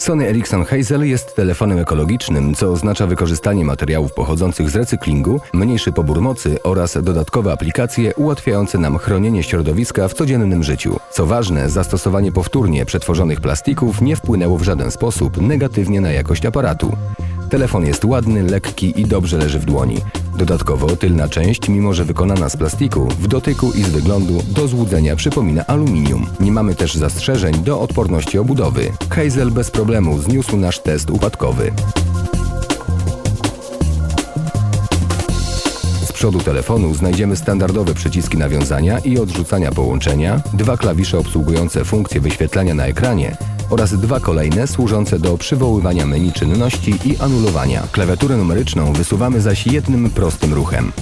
Sony Ericsson Hazel jest telefonem ekologicznym, co oznacza wykorzystanie materiałów pochodzących z recyklingu, mniejszy pobór mocy oraz dodatkowe aplikacje ułatwiające nam chronienie środowiska w codziennym życiu. Co ważne, zastosowanie powtórnie przetworzonych plastików nie wpłynęło w żaden sposób negatywnie na jakość aparatu. Telefon jest ładny, lekki i dobrze leży w dłoni. Dodatkowo tylna część, mimo że wykonana z plastiku, w dotyku i z wyglądu do złudzenia przypomina aluminium. Nie mamy też zastrzeżeń do odporności obudowy. Hazel bez problemu zniósł nasz test upadkowy. Z przodu telefonu znajdziemy standardowe przyciski nawiązania i odrzucania połączenia, dwa klawisze obsługujące funkcję wyświetlania na ekranie oraz dwa kolejne służące do przywoływania menu czynności i anulowania. Klawiaturę numeryczną wysuwamy zaś jednym prostym ruchem.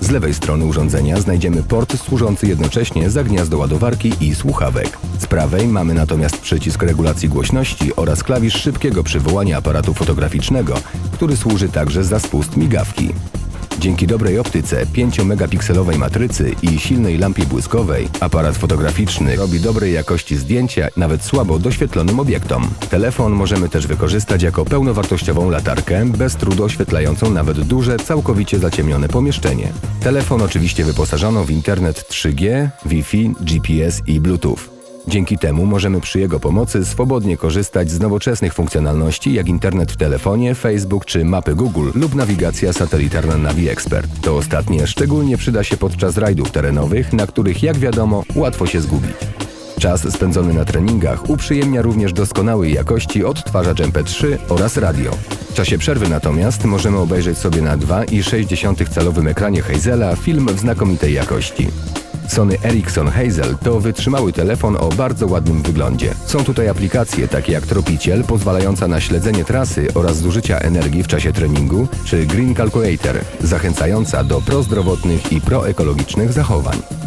Z lewej strony urządzenia znajdziemy port służący jednocześnie za gniazdo ładowarki i słuchawek. Z prawej mamy natomiast przycisk regulacji głośności oraz klawisz szybkiego przywołania aparatu fotograficznego, który służy także za spust migawki. Dzięki dobrej optyce, 5-megapikselowej matrycy i silnej lampie błyskowej, aparat fotograficzny robi dobrej jakości zdjęcia nawet słabo doświetlonym obiektom. Telefon możemy też wykorzystać jako pełnowartościową latarkę, bez trudu oświetlającą nawet duże, całkowicie zaciemnione pomieszczenie. Telefon oczywiście wyposażono w internet 3G, Wi-Fi, GPS i Bluetooth. Dzięki temu możemy przy jego pomocy swobodnie korzystać z nowoczesnych funkcjonalności jak internet w telefonie, Facebook czy mapy Google lub nawigacja satelitarna Navi Expert. To ostatnie szczególnie przyda się podczas rajdów terenowych, na których jak wiadomo łatwo się zgubić. Czas spędzony na treningach uprzyjemnia również doskonałej jakości odtwarzacz MP3 oraz radio. W czasie przerwy natomiast możemy obejrzeć sobie na 2,6 calowym ekranie Hazela film w znakomitej jakości. Sony Ericsson Hazel to wytrzymały telefon o bardzo ładnym wyglądzie. Są tutaj aplikacje takie jak Tropiciel, pozwalająca na śledzenie trasy oraz zużycia energii w czasie treningu, czy Green Calculator, zachęcająca do prozdrowotnych i proekologicznych zachowań.